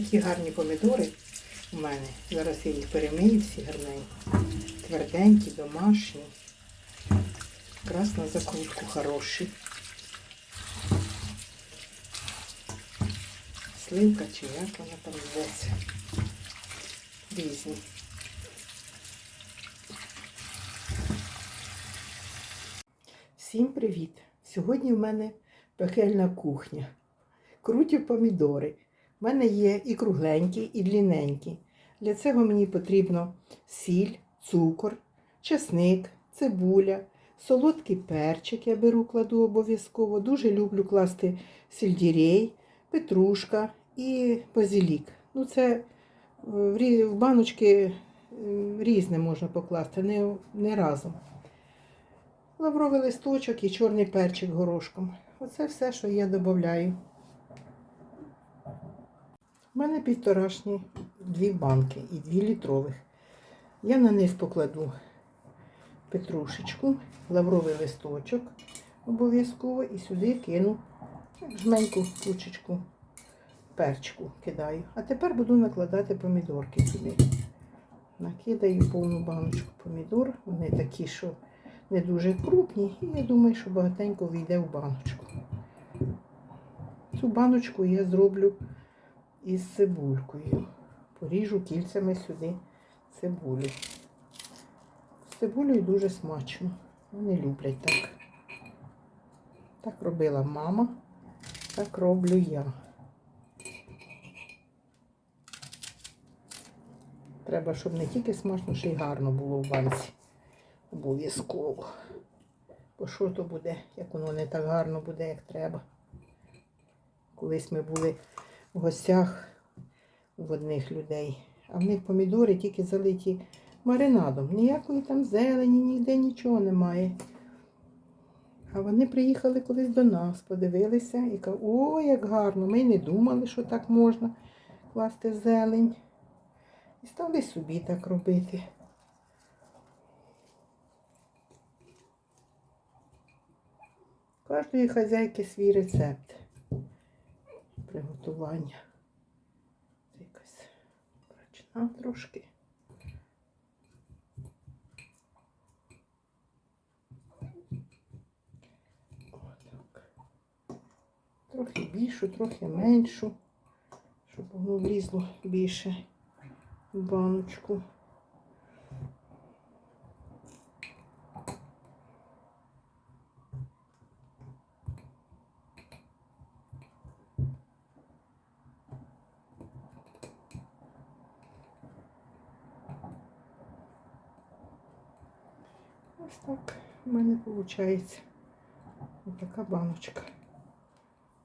такі гарні помідори у мене. Зараз я їх перемию всі гарненько. Тверденькі, домашні. Якраз на закрутку хороші. Сливка чи як вона там зветься. Різні. Всім привіт! Сьогодні в мене пекельна кухня. Круті помідори. У мене є і кругленькі, і длінненькі. Для цього мені потрібно сіль, цукор, чесник, цибуля, солодкий перчик я беру, кладу обов'язково. Дуже люблю класти сельдерей, петрушка і базилік. Ну, це е, в баночки е, різне можна покласти, не, не разом. Лавровий листочок і чорний перчик горошком. Оце все, що я додаю. У мене півторашні дві банки і дві літрових. Я на низ покладу петрушечку, лавровий листочок обов'язково і сюди кину жменьку кучечку перчику кидаю. А тепер буду накладати помідорки сюди. Накидаю повну баночку помідор. Вони такі, що не дуже крупні, і я думаю, що багатенько війде в баночку. Цю баночку я зроблю із цибулькою. Поріжу кільцями сюди цибулю. З цибулею дуже смачно. Вони люблять так. Так робила мама, так роблю я. Треба, щоб не тільки смачно, ще й гарно було в банці. Обов'язково. Бо що то буде, як воно не так гарно буде, як треба. Колись ми були в гостях в одних людей, а в них помідори тільки залиті маринадом. Ніякої там зелені, ніде нічого немає. А вони приїхали колись до нас, подивилися і кажуть, о, як гарно! Ми й не думали, що так можна класти зелень. І стали собі так робити. Кожної хазяйки свій рецепт приготування. Це якась брачна трошки. Отак. Трохи більшу, трохи меншу, щоб воно влізло більше в баночку. Ось так в мене виходить. Ось така баночка.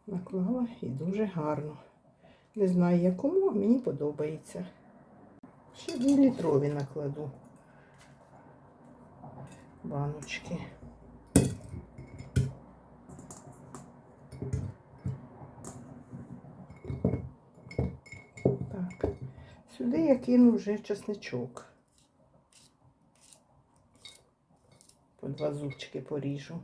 Наклала і дуже гарно. Не знаю якому, а мені подобається. Ще дві літрові накладу баночки. Так, сюди я кину вже чесничок. Два зубчики поріжу.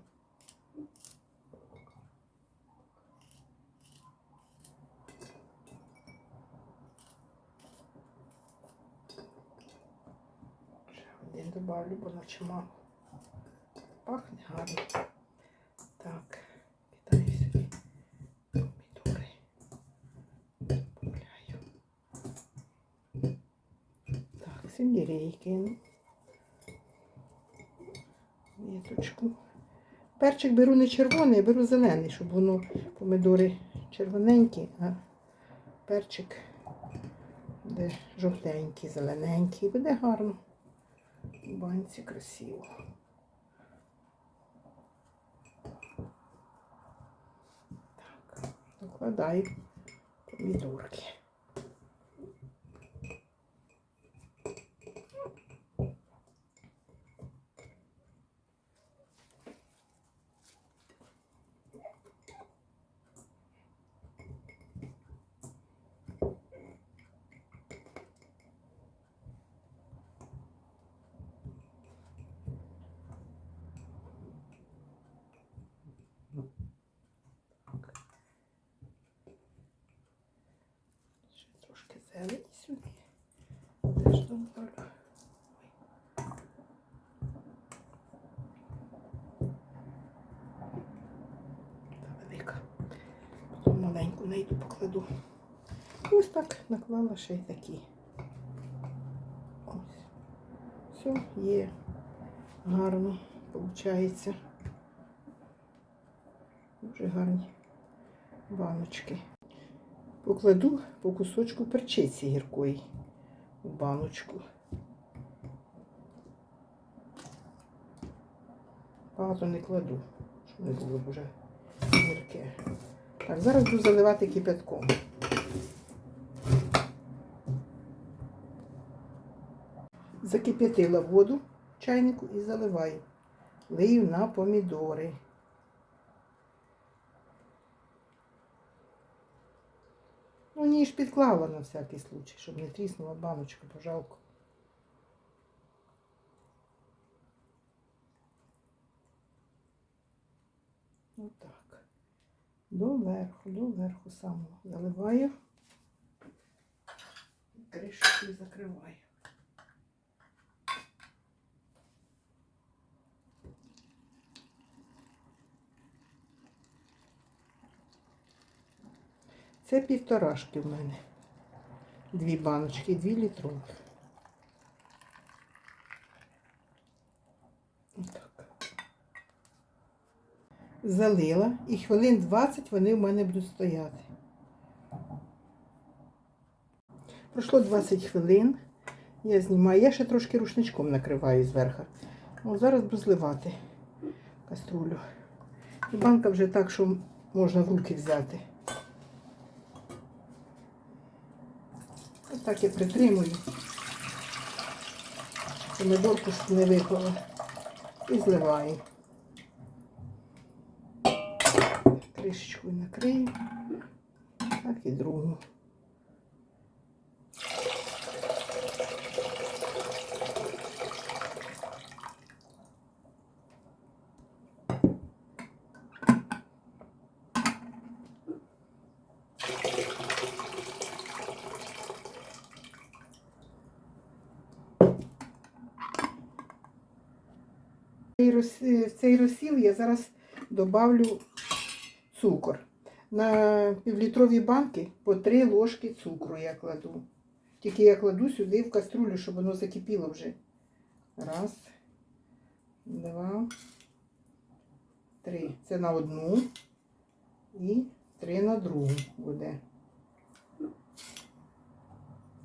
Один добавлю, бо наче. Пахне гарно. Так, кидаю сюди помідори. Так, сельдерей кину. Перчик беру не червоний, а беру зелений, щоб воно помидори червоненькі, а перчик буде жовтенький, зелененький. Буде гарно. В банці красиво. Так, докладаю помідорки. зелень. Теж там велика. Потім маленьку найду покладу. Ось так наклала ще й такі. Ось. Все, є гарно, виходить. Дуже гарні баночки. Покладу по кусочку перчиці гіркої у баночку. Багато не кладу, щоб не було дуже гірке. Так, зараз буду заливати кипятком. Закип'ятила воду в чайнику і заливаю. Лию на помідори. Ну, ніж підклала на всякий случай, щоб не тріснула баночка, пожалко. Отак. Доверху, доверху самого заливаю. Кришки закриваю. Це півторашки в мене. Дві баночки, дві літрові. Отак. Залила і хвилин 20 вони в мене будуть стояти. Пройшло 20 хвилин. Я знімаю. Я ще трошки рушничком накриваю зверху. О, зараз буду зливати каструлю. І банка вже так, що можна в руки взяти. Ось так я притримую. Помидорку щоб не випала. І зливаю. Кришечкою накрию. Так і другу. В цей розсіл я зараз добавлю цукор. На півлітрові банки по 3 ложки цукру я кладу. Тільки я кладу сюди в каструлю, щоб воно закипіло вже. Раз, два, три. Це на одну і три на другу буде.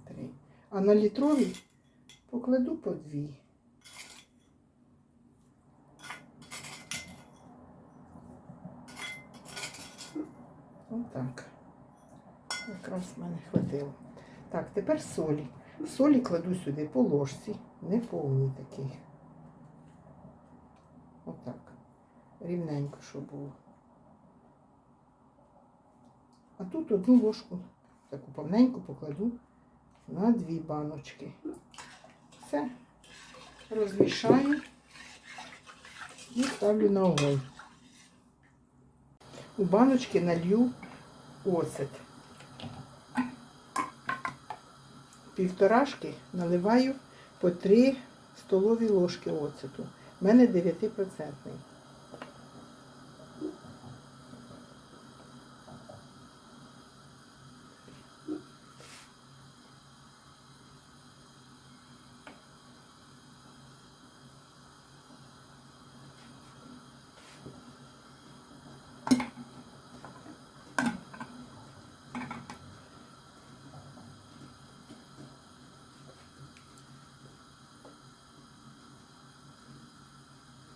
Три. А на літрові покладу по дві. Отак. Якраз в мене хватило. Так, тепер солі. Солі кладу сюди по ложці, не повні такий. Отак. Рівненько, щоб було. А тут одну ложку, таку повненьку покладу на дві баночки. Все. Розмішаю і ставлю на огонь. У баночки налью оцет. Півторашки наливаю по 3 столові ложки оцету. У мене 9%.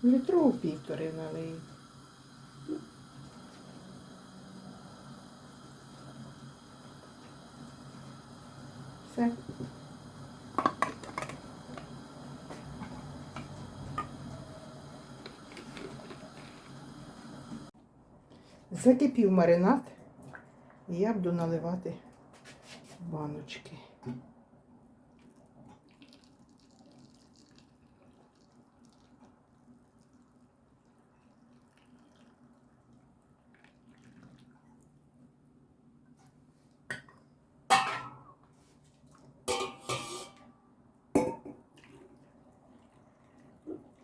Літрову півтори налию. Все. Закипів маринад, і я буду наливати баночки.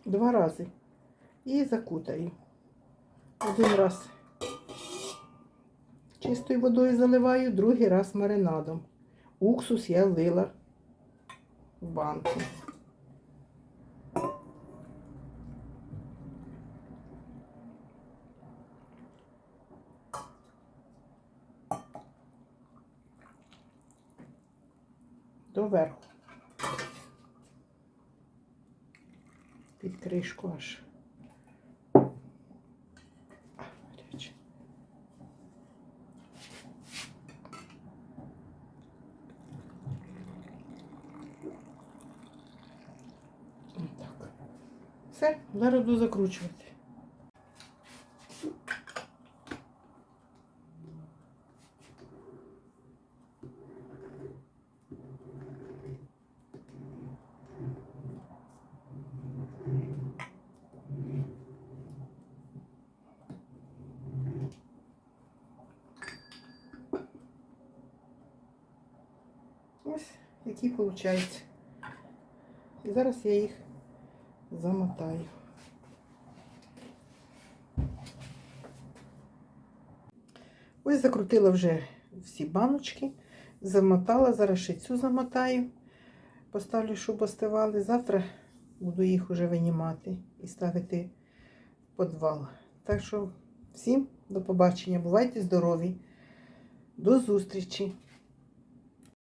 Два рази. І закутаю. Один раз чистою водою заливаю, другий раз маринадом. Уксус я влила в банку. Доверху. Кришку аж. Все, зараз буду закручувати. Ось які виходять. І зараз я їх замотаю. Ось закрутила вже всі баночки, замотала, зараз ще цю замотаю, поставлю, щоб остивали. Завтра буду їх вже винімати і ставити в підвал. Так що всім до побачення, бувайте здорові, до зустрічі!